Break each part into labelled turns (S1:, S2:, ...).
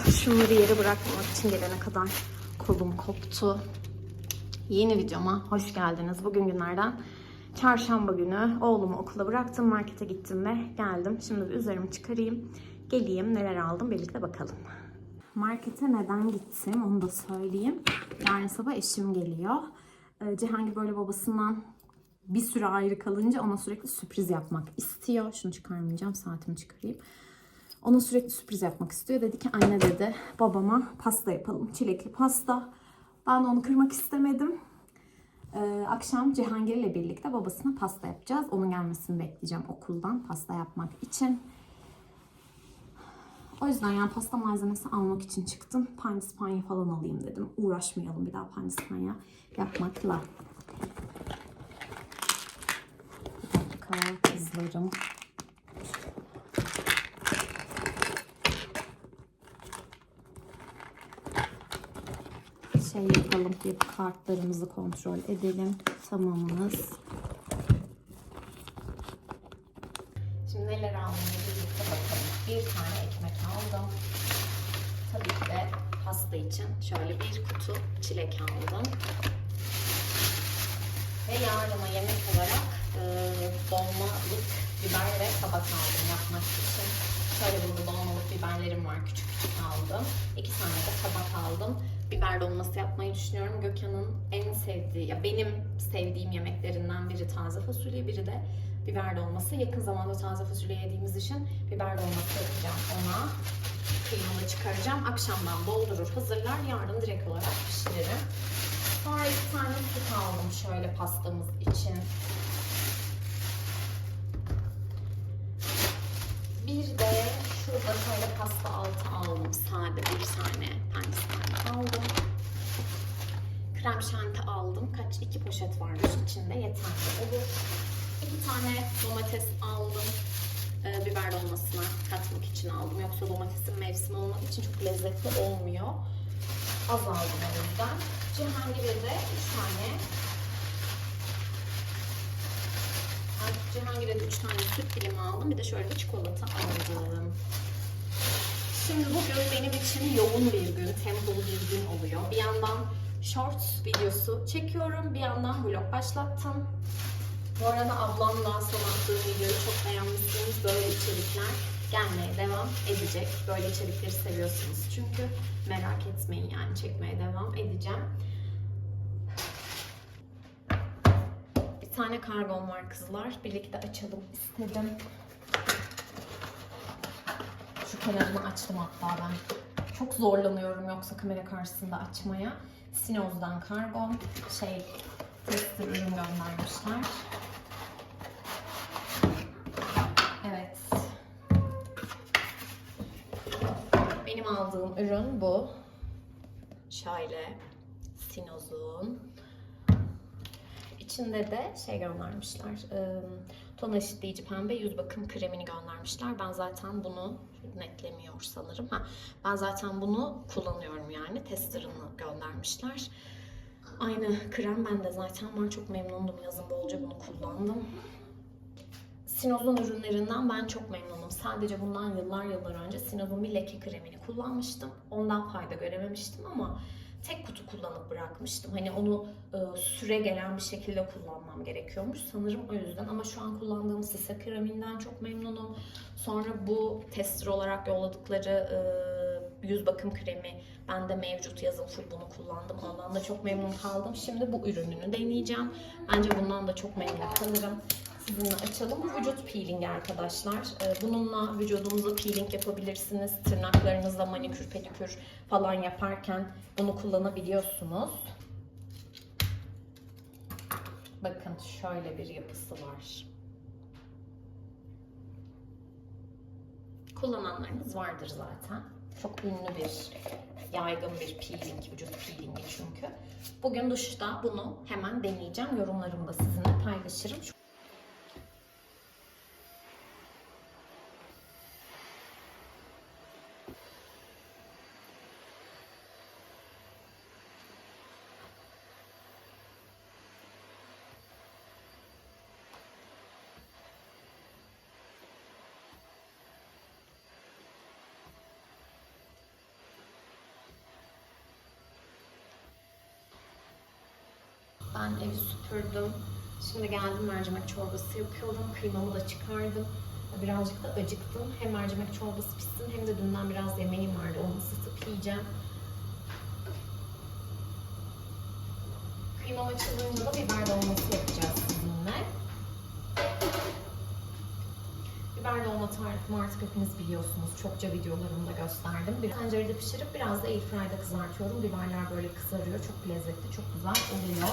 S1: Ah, şunları yere bırakmamak için gelene kadar kolum koptu. Yeni videoma hoş geldiniz. Bugün günlerden çarşamba günü oğlumu okula bıraktım, markete gittim ve geldim. Şimdi bir üzerimi çıkarayım, geleyim, neler aldım birlikte bakalım. Markete neden gittim onu da söyleyeyim. Yarın sabah eşim geliyor. Ee, Cihangir böyle babasından bir süre ayrı kalınca ona sürekli sürpriz yapmak istiyor. Şunu çıkarmayacağım, saatimi çıkarayım. Ona sürekli sürpriz yapmak istiyor. Dedi ki anne dedi babama pasta yapalım. Çilekli pasta. Ben onu kırmak istemedim. Ee, akşam Cihangir ile birlikte babasına pasta yapacağız. Onun gelmesini bekleyeceğim okuldan pasta yapmak için. O yüzden yani pasta malzemesi almak için çıktım. Pandispanya falan alayım dedim. Uğraşmayalım bir daha pandispanya yapmakla. Bir dakika. Şey yapalım bir kartlarımızı kontrol edelim. Tamamız. Şimdi neler aldığımı birlikte bakalım. Bir tane ekmek aldım. Tabii ki de pasta için şöyle bir kutu çilek aldım. Ve yardıma yemek olarak e, dolmalık biber ve kabak aldım yapmak için. Şöyle burada dolmalık biberlerim var. Küçük küçük aldım. İki tane de kabak aldım. Biber dolması yapmayı düşünüyorum. Gökhan'ın en sevdiği, ya benim sevdiğim yemeklerinden biri taze fasulye, biri de biber dolması. Yakın zamanda taze fasulye yediğimiz için biber dolması yapacağım ona. Kıymalı çıkaracağım. Akşamdan doldurur, hazırlar. Yarın direkt olarak pişiririm. Sonra iki tane süt aldım şöyle pastamız için. Bir de şurada şöyle pasta aldım. Sade bir tane pandispanya aldım. Krem şanti aldım. Kaç? iki poşet varmış içinde. Yeterli olur. İki tane domates aldım. Ee, biber dolmasına katmak için aldım. Yoksa domatesin mevsimi olmadığı için çok lezzetli olmuyor. Az aldım o yüzden. Cihangir'e de üç tane Cihangir'e de 3 tane süt dilimi aldım. Bir de şöyle bir çikolata aldım. Şimdi bugün benim için yoğun bir gün, tempolu bir gün oluyor. Bir yandan shorts videosu çekiyorum, bir yandan vlog başlattım. Bu arada ablamla son attığım videoyu çok beğenmişsiniz. Böyle içerikler gelmeye devam edecek. Böyle içerikleri seviyorsunuz çünkü merak etmeyin yani çekmeye devam edeceğim. Bir tane kargom var kızlar. Birlikte açalım istedim. Şu kenarını açtım hatta ben. Çok zorlanıyorum yoksa kamera karşısında açmaya. Sinoz'dan kargom. Şey, tester ürün göndermişler. Evet. Benim aldığım ürün bu. Şöyle Sinoz'un İçinde de şey göndermişler. E, ton eşitleyici pembe yüz bakım kremini göndermişler. Ben zaten bunu netlemiyor sanırım. Ha, ben zaten bunu kullanıyorum yani. Testerını göndermişler. Aynı krem bende zaten var. Çok memnundum. Yazın bolca bunu kullandım. Sinoz'un ürünlerinden ben çok memnunum. Sadece bundan yıllar yıllar önce Sinoz'un bir leke kremini kullanmıştım. Ondan fayda görememiştim ama tek kutu kullanıp bırakmıştım. Hani onu e, süre gelen bir şekilde kullanmam gerekiyormuş sanırım o yüzden. Ama şu an kullandığım sise kreminden çok memnunum. Sonra bu tester olarak yolladıkları e, yüz bakım kremi bende mevcut yazın full bunu kullandım. Ondan da çok memnun kaldım. Şimdi bu ürününü deneyeceğim. Bence bundan da çok memnun kalırım sizinle açalım. Bu vücut peelingi arkadaşlar. Ee, Bununla vücudunuza peeling yapabilirsiniz. Tırnaklarınızla manikür, pedikür falan yaparken bunu kullanabiliyorsunuz. Bakın şöyle bir yapısı var. Kullananlarınız vardır zaten. Çok ünlü bir, yaygın bir peeling, vücut peelingi çünkü. Bugün duşta bunu hemen deneyeceğim. Yorumlarımı da sizinle paylaşırım. Ben evi süpürdüm. Şimdi geldim mercimek çorbası yapıyorum. Kıymamı da çıkardım. Birazcık da acıktım. Hem mercimek çorbası pişsin hem de dünden biraz yemeğim vardı. Onu ısıtıp yiyeceğim. Kıymam açılınca da biber dolması yapacağız sizinle. Tarifimi artık hepiniz biliyorsunuz. Çokça videolarımda gösterdim. Bir tencerede pişirip biraz da airfryer'da kızartıyorum. Biberler böyle kızarıyor. Çok lezzetli, çok güzel oluyor.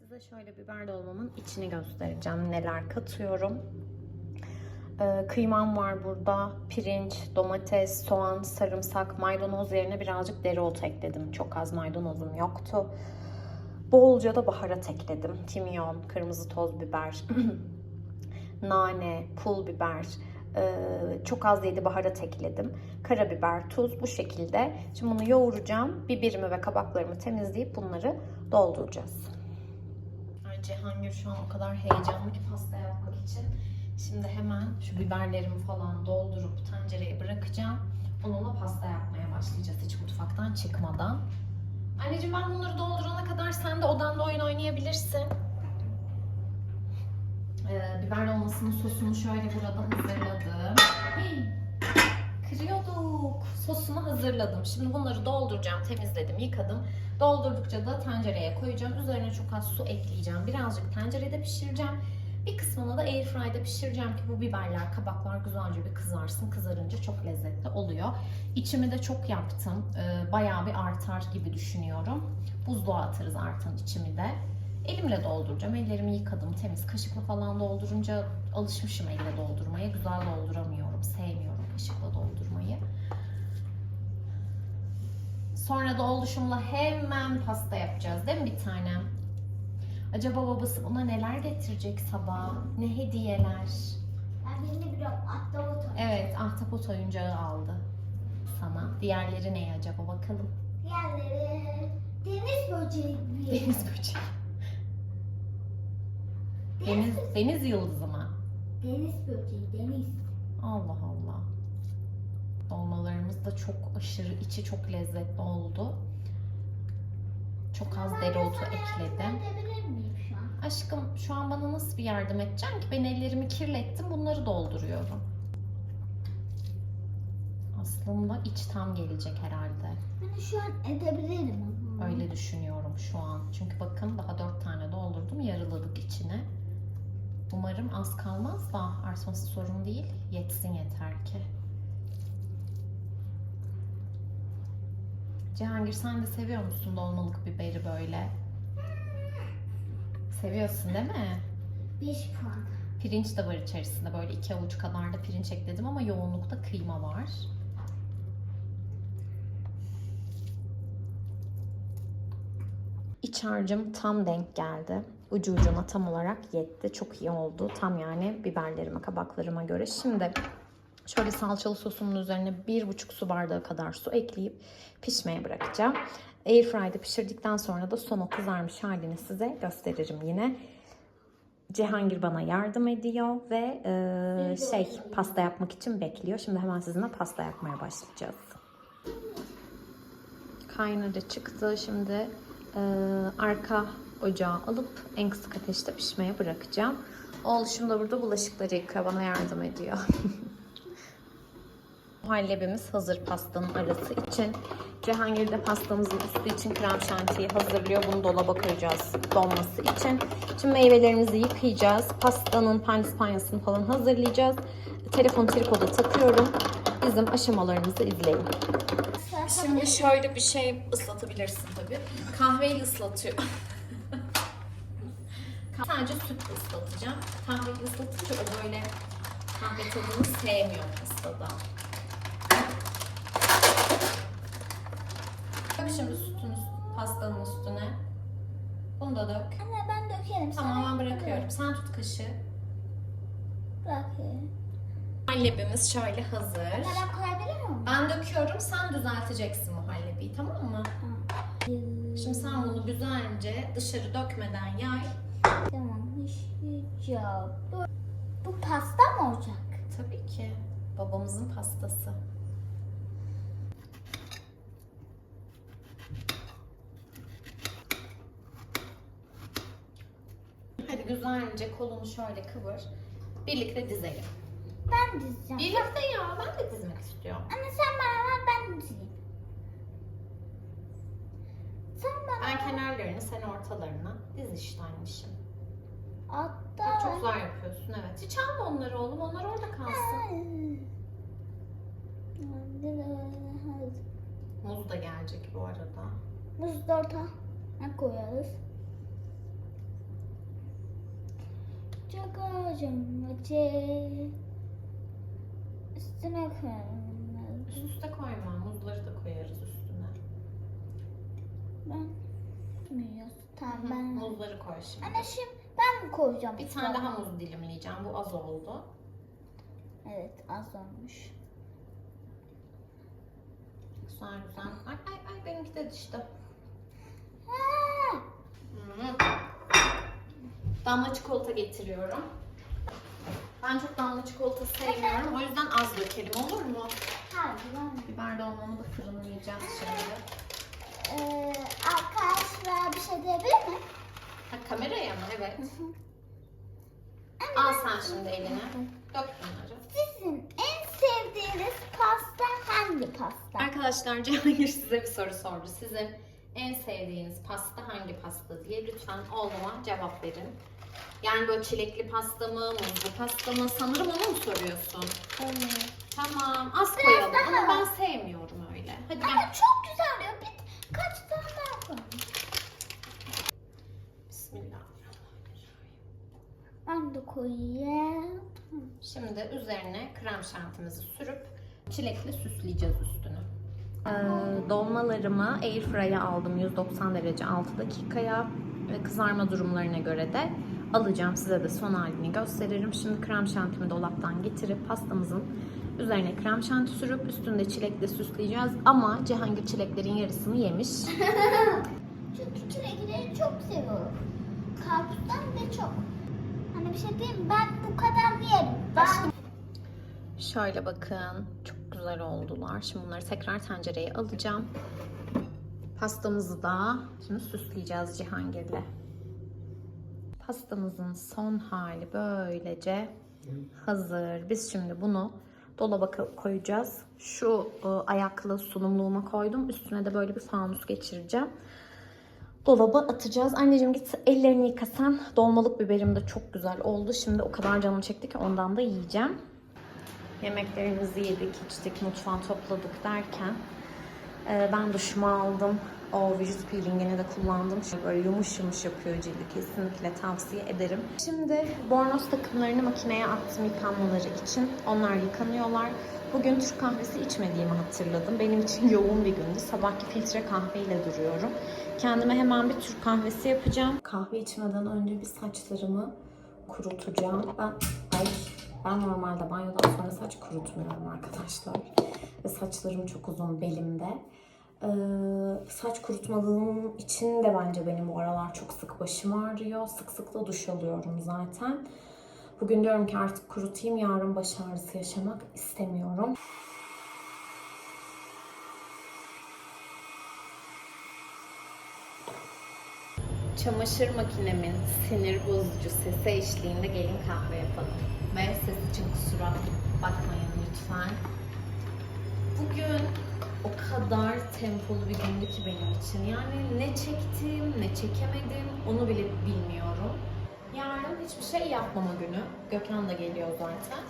S1: Size şöyle biber dolmamın içini göstereceğim. Neler katıyorum. Ee, kıymam var burada. Pirinç, domates, soğan, sarımsak, maydanoz yerine birazcık dereotu ekledim. Çok az maydanozum yoktu. Bolca da baharat ekledim. Kimyon, kırmızı toz biber, nane, pul biber, ee, çok az yedi baharat ekledim. Karabiber, tuz bu şekilde. Şimdi bunu yoğuracağım. Biberimi ve kabaklarımı temizleyip bunları dolduracağız. Cihangir şu an o kadar heyecanlı ki pasta yapmak için. Şimdi hemen şu biberlerimi falan doldurup tencereye bırakacağım. Onunla pasta yapmaya başlayacağız hiç mutfaktan çıkmadan. Anneciğim ben bunları doldurana kadar sen de odanda oyun oynayabilirsin. Ee, biber dolmasının sosunu şöyle burada hazırladım. Kırıyorduk. Sosunu hazırladım. Şimdi bunları dolduracağım. Temizledim, yıkadım. Doldurdukça da tencereye koyacağım. Üzerine çok az su ekleyeceğim. Birazcık tencerede pişireceğim. Bir kısmını da airfryde pişireceğim ki bu biberler, kabaklar güzelce bir kızarsın. Kızarınca çok lezzetli oluyor. İçimi de çok yaptım. Ee, bayağı bir artar gibi düşünüyorum. Buzluğa atarız artan içimi de. Elimle dolduracağım. Ellerimi yıkadım temiz. Kaşıkla falan doldurunca alışmışım elle doldurmaya. Güzel dolduramıyorum. Sevmiyorum kaşıkla doldurmayı. Sonra da oluşumla hemen pasta yapacağız değil mi bir tanem? Acaba babası buna neler getirecek sabah? Ne hediyeler?
S2: Ben yeni bir ahtapot
S1: Evet, ahtapot oyuncağı aldı sana. Diğerleri ne acaba bakalım.
S2: Diğerleri deniz böceği.
S1: Deniz böceği. Deniz, deniz yıldızı mı?
S2: Deniz böceği, deniz.
S1: Allah Allah. Dolmalarımız da çok aşırı, içi çok lezzetli oldu. Çok az dereotu ekledim. Aşkım şu an bana nasıl bir yardım edeceksin ki? Ben ellerimi kirlettim, bunları dolduruyorum. Aslında iç tam gelecek herhalde.
S2: Hani şu an edebilirim.
S1: Öyle düşünüyorum şu an. Çünkü bakın daha dört tane doldurdum. Yarıladık içine. Umarım az kalmaz da artması sorun değil. Yetsin yeter ki. Cihangir sen de seviyor musun dolmalık biberi böyle? Seviyorsun değil mi?
S2: 5 puan.
S1: Pirinç de var içerisinde. Böyle iki avuç kadar da pirinç ekledim ama yoğunlukta kıyma var. İç harcım tam denk geldi. Ucu ucuna tam olarak yetti. Çok iyi oldu. Tam yani biberlerime, kabaklarıma göre. Şimdi şöyle salçalı sosumun üzerine bir buçuk su bardağı kadar su ekleyip pişmeye bırakacağım. Airfryde pişirdikten sonra da son kızarmış halini size gösteririm yine. Cihangir bana yardım ediyor ve e, şey pasta yapmak için bekliyor. Şimdi hemen sizinle pasta yapmaya başlayacağız. Kaynadı çıktı. Şimdi e, arka ocağa alıp en kısık ateşte pişmeye bırakacağım. Oğluşum da burada bulaşıkları yıkıyor. Bana yardım ediyor. Muhallebimiz hazır pastanın arası için. Cihangir de pastamızın üstü için krem şantiyi hazırlıyor. Bunu dolaba koyacağız donması için. Şimdi meyvelerimizi yıkayacağız. Pastanın pandispanyasını falan hazırlayacağız. Telefon tripoda takıyorum. Bizim aşamalarımızı izleyin. Şimdi şöyle bir şey ıslatabilirsin tabii. Kahveyi ıslatıyor. Sadece sütle ıslatacağım. Kahveyi ıslatınca o böyle kahve tadını sevmiyor pastada. Dök şimdi sütün pastanın üstüne. Bunu da dök.
S2: Anne ben dökerim.
S1: Tamam ben bırakıyorum. Sen tut kaşığı.
S2: Bırakıyorum.
S1: Muhallebimiz şöyle hazır.
S2: Anne ben koyabilir miyim?
S1: Ben döküyorum, sen düzelteceksin muhallebiyi. tamam mı? Şimdi sen bunu güzelce dışarı dökmeden yay.
S2: Tamam. Işıyacağım. Bu, bu pasta mı olacak?
S1: Tabii ki babamızın pastası. Güzelce kolunu şöyle kıvır. Birlikte dizelim.
S2: Ben dizeceğim.
S1: Birlikte ya ben de dizmek istiyorum.
S2: Anne sen bana ver ben dizeyim. Sen bana
S1: Ben kenarlarını sen ortalarına diz işte anneciğim.
S2: Hatta
S1: Çok güzel yapıyorsun evet. Hiç alma onları oğlum onlar orada kalsın. Muz da gelecek bu arada.
S2: Ne koyarız? Acı. Üstüne koyalım.
S1: Üst üste koyma. Muzları da koyarız üstüne.
S2: Ben bilmiyoruz. Tamam
S1: Hı,
S2: ben.
S1: Muzları koy şimdi.
S2: Anne şimdi ben mi koyacağım?
S1: Bir tane daha muz dilimleyeceğim. Bu az oldu.
S2: Evet az olmuş.
S1: Güzel güzel. Ay ay ay benimki de düştü.
S2: Ha!
S1: Hı. Damla çikolata getiriyorum. Ben çok damla çikolata sevmiyorum. O yüzden az dökelim olur mu?
S2: Ben.
S1: Biber dolmamı da fırınlayacağız şimdi.
S2: Ee, arkadaşlar bir şey diyebilir mi?
S1: Ha, kameraya mı? Evet. Al sen şimdi eline. Dök bunları.
S2: Sizin en sevdiğiniz pasta hangi pasta?
S1: Arkadaşlar Cihangir size bir soru sordu. Sizin en sevdiğiniz pasta hangi pasta diye lütfen oğluma cevap verin. Yani böyle çilekli pasta mı, muzlu pasta mı? Sanırım onu mu soruyorsun?
S2: Evet.
S1: Tamam, az koyalım
S2: daha.
S1: ama ben sevmiyorum öyle. Hadi
S2: Ama
S1: gel.
S2: çok güzel ya. Bir, kaç tane daha koyalım?
S1: Bismillahirrahmanirrahim.
S2: Ben de koyayım.
S1: Şimdi üzerine krem şantimizi sürüp çilekle süsleyeceğiz üstünü. dolmalarımı airfryer'a aldım 190 derece 6 dakikaya ve kızarma durumlarına göre de alacağım. Size de son halini gösteririm. Şimdi krem şantimi dolaptan getirip pastamızın üzerine krem şanti sürüp üstünde çilekle süsleyeceğiz. Ama Cihangir çileklerin yarısını yemiş.
S2: Çünkü çilekleri çok seviyorum. Karpuzdan da çok. Hani bir şey diyeyim ben bu kadar yerim. Ben
S1: Şöyle bakın. Çok güzel oldular. Şimdi bunları tekrar tencereye alacağım. Pastamızı da şimdi süsleyeceğiz Cihangir'le. Pastamızın son hali böylece hazır. Biz şimdi bunu dolaba ko- koyacağız. Şu e, ayaklı sunumluğuma koydum. Üstüne de böyle bir fanus geçireceğim. Dolaba atacağız. Anneciğim git ellerini yıkasan. Dolmalık biberim de çok güzel oldu. Şimdi o kadar canım çekti ki ondan da yiyeceğim. Yemeklerimizi yedik, içtik, mutfağı topladık derken e, ben duşumu aldım. O vücut peelingini de kullandım. Şu böyle yumuş yumuş yapıyor cildi. Kesinlikle tavsiye ederim. Şimdi bornoz takımlarını makineye attım yıkanmaları için. Onlar yıkanıyorlar. Bugün Türk kahvesi içmediğimi hatırladım. Benim için yoğun bir gündü. Sabahki filtre kahveyle duruyorum. Kendime hemen bir Türk kahvesi yapacağım. Kahve içmeden önce bir saçlarımı kurutacağım. Ben ay ben normalde banyodan sonra saç kurutmuyorum arkadaşlar. Ve saçlarım çok uzun belimde. Ee, saç kurutmadığım için de bence benim bu aralar çok sık başım ağrıyor. Sık sık da duş alıyorum zaten. Bugün diyorum ki artık kurutayım. Yarın baş ağrısı yaşamak istemiyorum. Çamaşır makinemin sinir bozucu sesi eşliğinde gelin kahve yapalım. Ve ses için kusura bakmayın lütfen. Bugün o kadar tempolu bir gündü ki benim için. Yani ne çektim, ne çekemedim onu bile bilmiyorum. Yarın hiçbir şey yapmama günü. Gökhan da geliyor zaten.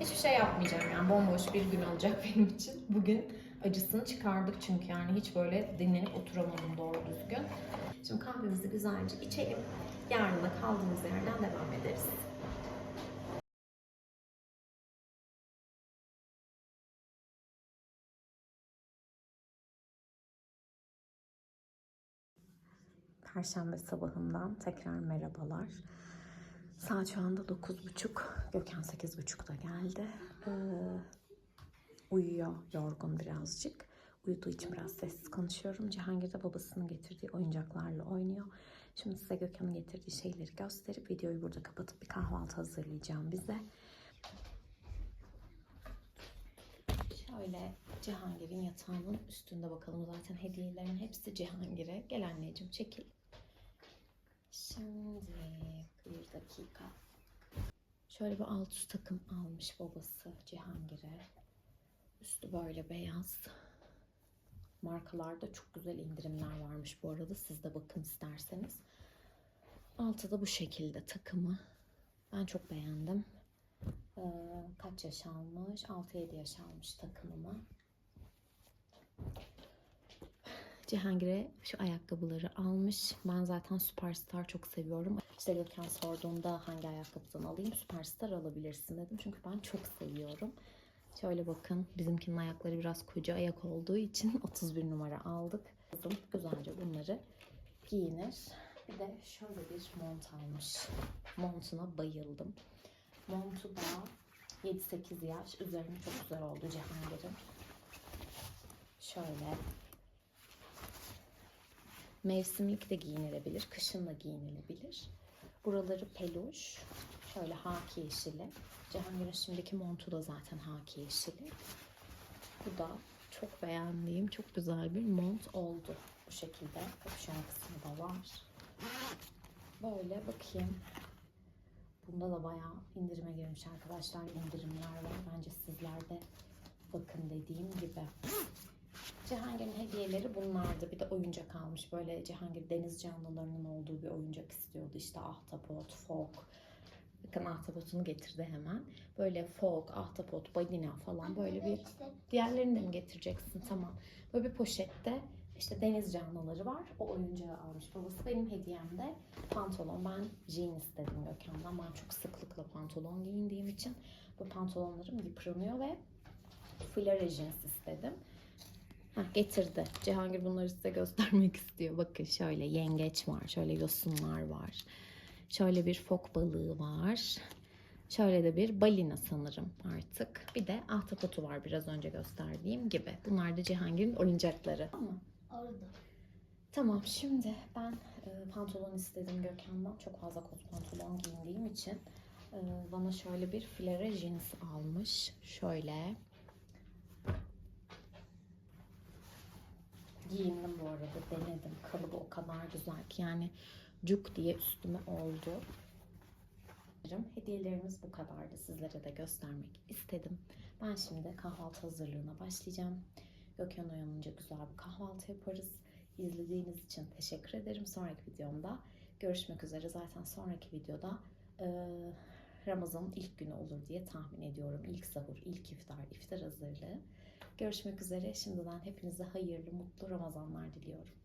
S1: Hiçbir şey yapmayacağım yani bomboş bir gün olacak benim için. Bugün acısını çıkardık çünkü yani hiç böyle dinlenip oturamadım doğru düzgün. Şimdi kahvemizi güzelce içelim. Yarın da kaldığımız yerden devam ederiz. Perşembe sabahından tekrar merhabalar. Saat şu anda 9.30. Gökhan 8.30'da geldi. Ee, uyuyor yorgun birazcık. uyuduğu için biraz sessiz konuşuyorum. Cihangir de babasının getirdiği oyuncaklarla oynuyor. Şimdi size Gökhan'ın getirdiği şeyleri gösterip videoyu burada kapatıp bir kahvaltı hazırlayacağım bize. Şöyle Cihangir'in yatağının üstünde bakalım. Zaten hediyelerin hepsi Cihangir'e. Gel anneciğim çekil. Şimdi bir dakika. Şöyle bir alt üst takım almış babası Cihangir'e. Üstü böyle beyaz. Markalarda çok güzel indirimler varmış bu arada. Siz de bakın isterseniz. Altı da bu şekilde takımı. Ben çok beğendim. Ee, kaç yaş almış? 6-7 yaş almış takımımı. Cihangir'e şu ayakkabıları almış. Ben zaten Superstar çok seviyorum. İşte Gökhan sorduğunda hangi ayakkabıdan alayım? Superstar alabilirsin dedim. Çünkü ben çok seviyorum. Şöyle bakın bizimkinin ayakları biraz koca ayak olduğu için 31 numara aldık. Kızım güzelce bunları giyinir. Bir de şöyle bir mont almış. Montuna bayıldım. Montu da 7-8 yaş. Üzerine çok güzel oldu Cihangir'in. Şöyle Mevsimlik de giyinilebilir, kışın da giyinilebilir. Buraları peluş, şöyle haki yeşili. Cihangir'in şimdiki montu da zaten haki yeşili. Bu da çok beğendiğim, çok güzel bir mont oldu. Bu şekilde kapüşon kısmı da var. Böyle bakayım. Bunda da bayağı indirime girmiş arkadaşlar. indirimler var. Bence sizler de bakın dediğim gibi. Cihangir'in hediyeleri bunlardı. Bir de oyuncak almış. Böyle Cihangir deniz canlılarının olduğu bir oyuncak istiyordu. İşte ahtapot, fok. Bakın ahtapotunu getirdi hemen. Böyle fok, ahtapot, balina falan böyle bir... Diğerlerini de mi getireceksin? Tamam. Böyle bir poşette işte deniz canlıları var. O oyuncağı almış babası. Benim hediyem de pantolon. Ben jean istedim Gökhan'dan. Ben çok sıklıkla pantolon giyindiğim için bu pantolonlarım yıpranıyor ve flare jeans istedim. Heh, getirdi. Cihangir bunları size göstermek istiyor. Bakın şöyle yengeç var. Şöyle yosunlar var. Şöyle bir fok balığı var. Şöyle de bir balina sanırım artık. Bir de ahtapotu var biraz önce gösterdiğim gibi. Bunlar da Cihangir'in oyuncakları. Ama
S2: orada.
S1: Tamam şimdi ben e, pantolon istedim Gökhan'dan. Çok fazla kot pantolon giyindiğim için e, bana şöyle bir flare jeans almış. Şöyle. Giyindim bu arada denedim. Kalıbı o kadar güzel ki yani cuk diye üstüme oldu. Hediyelerimiz bu kadardı. Sizlere de göstermek istedim. Ben şimdi kahvaltı hazırlığına başlayacağım. Gökhan uyanınca güzel bir kahvaltı yaparız. İzlediğiniz için teşekkür ederim. Sonraki videomda görüşmek üzere. Zaten sonraki videoda eee Ramazan'ın ilk günü olur diye tahmin ediyorum. İlk sahur, ilk iftar, iftar hazırlığı. Görüşmek üzere. Şimdiden hepinize hayırlı, mutlu Ramazanlar diliyorum.